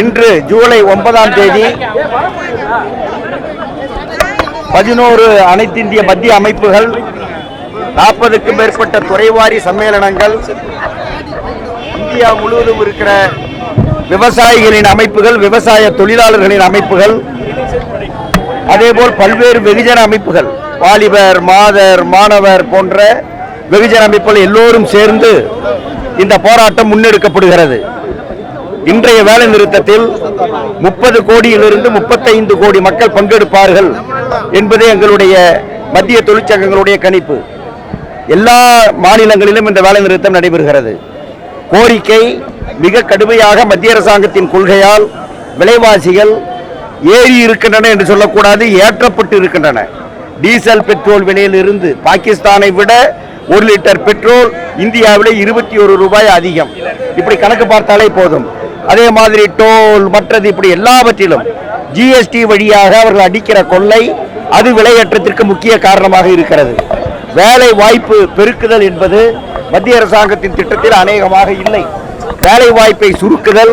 இன்று ஜூலை ஒன்பதாம் தேதி பதினோரு அனைத்திந்திய மத்திய அமைப்புகள் நாற்பதுக்கும் மேற்பட்ட துறைவாரி சம்மேளனங்கள் இந்தியா முழுவதும் இருக்கிற விவசாயிகளின் அமைப்புகள் விவசாய தொழிலாளர்களின் அமைப்புகள் அதேபோல் பல்வேறு வெகுஜன அமைப்புகள் வாலிபர் மாதர் மாணவர் போன்ற வெகுஜன அமைப்புகள் எல்லோரும் சேர்ந்து இந்த போராட்டம் முன்னெடுக்கப்படுகிறது. இன்றைய வேலை நிறுத்தத்தில் முப்பது கோடியிலிருந்து முப்பத்தைந்து கோடி மக்கள் பங்கெடுப்பார்கள் என்பதே எங்களுடைய மத்திய தொழிற்சங்கங்களுடைய கணிப்பு. எல்லா மாநிலங்களிலும் இந்த வேலை நிறுத்தம் நடைபெறுகிறது. கோரிக்கை மிக கடுமையாக மத்திய அரசாங்கத்தின் கொள்கையால் விலைவாசிகள் ஏறி இருக்கின்றன என்று சொல்லக்கூடாது ஏற்றப்பட்டு இருக்கின்றன. டீசல் பெட்ரோல் விலையில் இருந்து பாகிஸ்தானை விட ஒரு லிட்டர் பெட்ரோல் இந்தியாவில் இருபத்தி ஒரு ரூபாய் அதிகம். இப்படி கணக்கு பார்த்தாலே போதும். அதே மாதிரி டோல் மற்றது இப்படி எல்லாவற்றிலும் ஜிஎஸ்டி வழியாக அவர்கள் அடிக்கிற கொள்ளை அது விலையேற்றத்திற்கு முக்கிய காரணமாக இருக்கிறது. வேலை வாய்ப்பு பெருக்குதல் என்பது மத்திய அரசாங்கத்தின் திட்டத்தில் அநேகமாக இல்லை. வேலை வாய்ப்பை சுருக்குதல்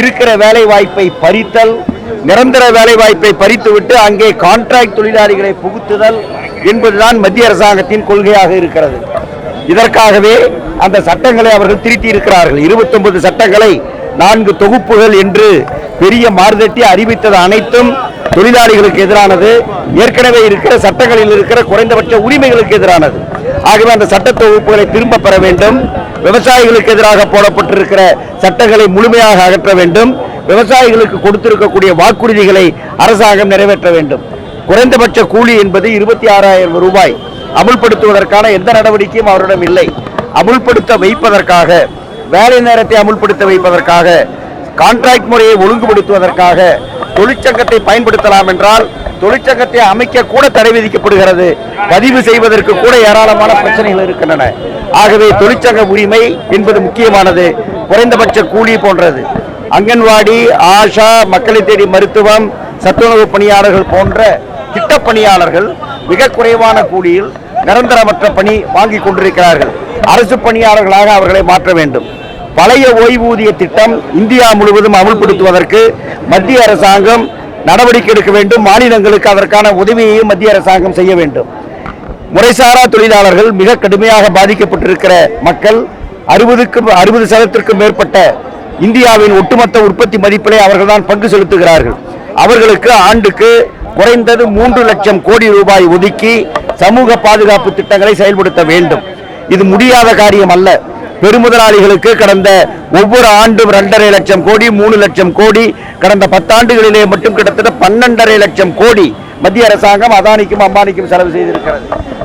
இருக்கிற வேலை வாய்ப்பை பறித்தல் நிரந்தர வேலை வாய்ப்பை பறித்துவிட்டு அங்கே கான்ட்ராக்ட் தொழிலாளிகளை புகுத்துதல் என்பதுதான் மத்திய அரசாங்கத்தின் கொள்கையாக இருக்கிறது. இதற்காகவே அந்த சட்டங்களை அவர்கள் திருத்தி இருக்கிறார்கள் 29 சட்டங்களை நான்கு தொகுப்புகள் என்று பெரிய மாறுதட்டி அறிவித்தது அனைத்தும் தொழிலாளிகளுக்கு எதிரானது. ஏற்கனவே இருக்கிற சட்டங்களில் இருக்கிற குறைந்தபட்ச உரிமைகளுக்கு எதிரானது. ஆகவே அந்த சட்ட தொகுப்புகளை திரும்ப பெற வேண்டும். விவசாயிகளுக்கு எதிராக போடப்பட்டிருக்கிற சட்டங்களை முழுமையாக அகற்ற வேண்டும். விவசாயிகளுக்கு கொடுத்திருக்கக்கூடிய வாக்குறுதிகளை அரசாங்கம் நிறைவேற்ற வேண்டும். குறைந்தபட்ச கூலி என்பது இருபத்தி ஆறாயிரம் ரூபாய். அமுல்படுத்துவதற்கான எந்த நடவடிக்கையும் அவரிடம் இல்லை. அமுல்படுத்த வைப்பதற்காக வேலை நேரத்தை அமுல்படுத்த வைப்பதற்காக கான்ட்ராக்ட் முறையை ஒழுங்குபடுத்துவதற்காக தொழிற்சங்கத்தை பயன்படுத்தலாம் என்றால் தொழிற்சங்கத்தை அமைக்க கூட தடை விதிக்கப்படுகிறது. பதிவு செய்வதற்கு கூட ஏராளமான பிரச்சனைகள் இருக்கின்றன. ஆகவே தொழிற்சங்க உரிமை என்பது முக்கியமானது. குறைந்தபட்ச கூலி போன்றது. அங்கன்வாடி ஆஷா மக்களை தேடி மருத்துவம் சத்துணவு பணியாளர்கள் போன்ற திட்ட பணியாளர்கள் மிக குறைவான கூலியில் நிரந்தரமற்ற பணி வாங்கி கொண்டிருக்கிறார்கள். அரசு பணியாளர்களாக அவர்களை மாற்ற வேண்டும். பழைய ஓய்வூதிய திட்டம் இந்தியா முழுவதும் அமல்படுத்துவதற்கு மத்திய அரசாங்கம் நடவடிக்கை எடுக்க வேண்டும். மாநிலங்களுக்கு அதற்கான உதவியையும் மத்திய அரசாங்கம் செய்ய வேண்டும். முறைசாரா தொழிலாளர்கள் மிக கடுமையாக பாதிக்கப்பட்டிருக்கிற மக்கள் அறுபதுக்கும் அறுபது சதத்திற்கும் மேற்பட்ட இந்தியாவின் ஒட்டுமொத்த உற்பத்தி மதிப்பிலே அவர்கள்தான் பங்கு செலுத்துகிறார்கள். அவர்களுக்கு ஆண்டுக்கு குறைந்தது மூன்று லட்சம் கோடி ரூபாய் ஒதுக்கி சமூக பாதுகாப்பு திட்டங்களை செயல்படுத்த வேண்டும். இது முடியாத காரியம் அல்ல. பெருமுதலாளிகளுக்கு கடந்த ஒவ்வொரு ஆண்டும் இரண்டரை லட்சம் கோடி மூணு லட்சம் கோடி கடந்த பத்தாண்டுகளிலே மட்டும் கிட்டத்தட்ட பன்னெண்டரை லட்சம் கோடி மத்திய அரசாங்கம் அதானிக்கும் அம்பானிக்கும் செலவு செய்திருக்கிறது.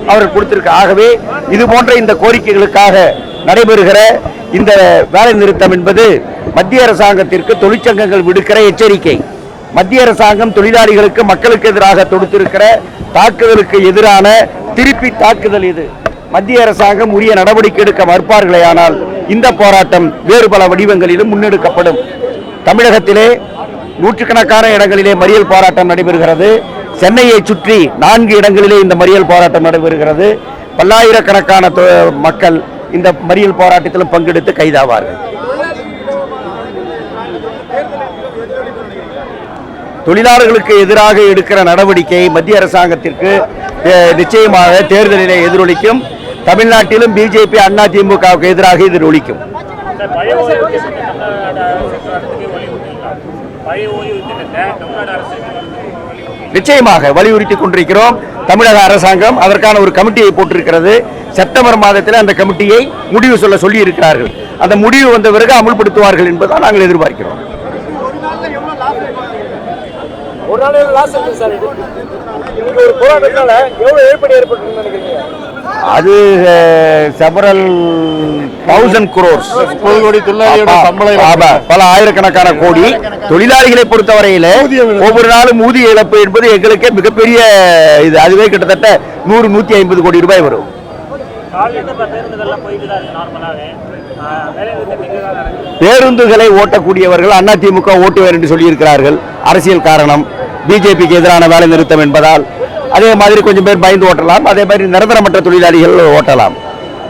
அவர்கள் கொடுத்திருக்க ஆகவே இது போன்ற இந்த கோரிக்கைகளுக்காக நடைபெறுகிற இந்த வேலை நிறுத்தம் என்பது மத்திய அரசாங்கத்திற்கு தொழிற்சங்கங்கள் விடுக்கிற எச்சரிக்கை. மத்திய அரசாங்கம் தொழிலாளிகளுக்கு மக்களுக்கு எதிராக தொடுத்திருக்கிற தாக்குதலுக்கு எதிரான திருப்பி தாக்குதல் இது. மத்திய அரசாங்கம் உரிய நடவடிக்கை எடுக்க மறுப்பார்களேயானால் இந்த போராட்டம் வேறு பல வடிவங்களிலும் முன்னெடுக்கப்படும். தமிழகத்திலே நூற்றுக்கணக்கான இடங்களிலே மறியல் போராட்டம் நடைபெறுகிறது. சென்னையை சுற்றி நான்கு இடங்களிலே இந்த மறியல் போராட்டம் நடைபெறுகிறது. பல்லாயிரக்கணக்கான தொ- மக்கள் இந்த மறியல் போராட்டத்திலும் பங்கெடுத்து கைதாவார்கள். தொழிலாளர்களுக்கு எதிராக எடுக்கிற நடவடிக்கை மத்திய அரசாங்கத்திற்கு நிச்சயமாக தேர்தலிலே எதிரொலிக்கும். தமிழ்நாட்டிலும் பிஜேபி அண்ணா திமுகவுக்கு எதிராக அரசு வலியுறுத்தி நிச்சயமாக வலியுறுத்தி கொண்டிருக்கிறோம். தமிழக அரசாங்கம் அதற்கான ஒரு கமிட்டியை போட்டிருக்கிறது. செப்டம்பர் மாதத்தில் அந்த கமிட்டியை முடிவு சொல்ல சொல்லி இருக்கிறார்கள் அந்த முடிவு வந்த பிறகு அமுல்படுத்துவார்கள் என்பதை நாங்கள் எதிர்பார்க்கிறோம். ஒரு நாள் லாஸ் இருக்கு சார் இது இன்னைக்கு ஒரு போராட்டத்தினால எவ்வளவு ஏற்படி ஏற்பட்டு நினைக்கிறீங்க? அது செவரல் தௌசண்ட் குரோர்ஸ் கோடி இழப்பு. பல ஆயிரக்கணக்கான கோடி. தொழிலாளிகளை பொறுத்தவரையில ஒவ்வொரு நாளும் ஊதிய இழப்பு என்பது எங்களுக்கே மிகப்பெரிய இது. அதுவே கிட்டத்தட்ட நூறு நூத்தி ஐம்பது கோடி ரூபாய் வரும். பேருந்துகளை ஓட்டக்கூடியவர்கள் அதிமுக ஓட்டுவர் என்று சொல்லியிருக்கிறார்கள். அரசியல் காரணம். பிஜேபிக்கு எதிரான வேலை நிறுத்தம் என்பதால் அதே மாதிரி கொஞ்சம் பேர் பயந்து ஓட்டலாம். அதே மாதிரி நிரந்தரமற்ற தொழிலாளிகள் ஓட்டலாம்.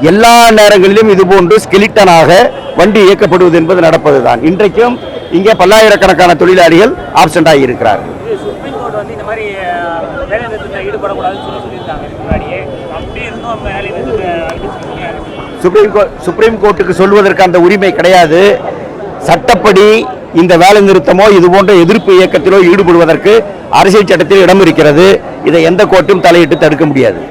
எல்லா நேரங்களிலும் இதுபோன்று ஸ்கெலிட்டனாக வண்டி இயக்கப்படுவது என்பது நடப்பதுதான். இன்றைக்கும் இங்கே பல்லாயிரக்கணக்கான தொழிலாளிகள் ஆப்சென்ட் ஆகி இருக்கிறார்கள். இது சுப்ரீம் கோர்ட் வந்து இந்த மாதிரி அஹ், வேலை நிறுத்தத்தில் ஈடுபடக்கூடாதுன்னு சொல்லி சொல்லியிருக்காங்க. இதுக்கு முன்னாடியே. அப்படி இருந்தும் அவங்க வேலை நிறுத்தத்தை அறிவிச்சிருக்கீங்க சுப்ரீம் கோர்ட் சுப்ரீம் கோர்ட்டுக்கு சொல்வதற்கு அந்த உரிமை கிடையாது. சட்டப்படி இந்த வேலை நிறுத்தமோ இது போன்ற எதிர்ப்பு இயக்கத்திலோ ஈடுபடுவதற்கு அரசியல் சட்டத்தில் இடம் இருக்கிறது இதை எந்த கோர்ட்டும் தலையிட்டு தடுக்க முடியாது.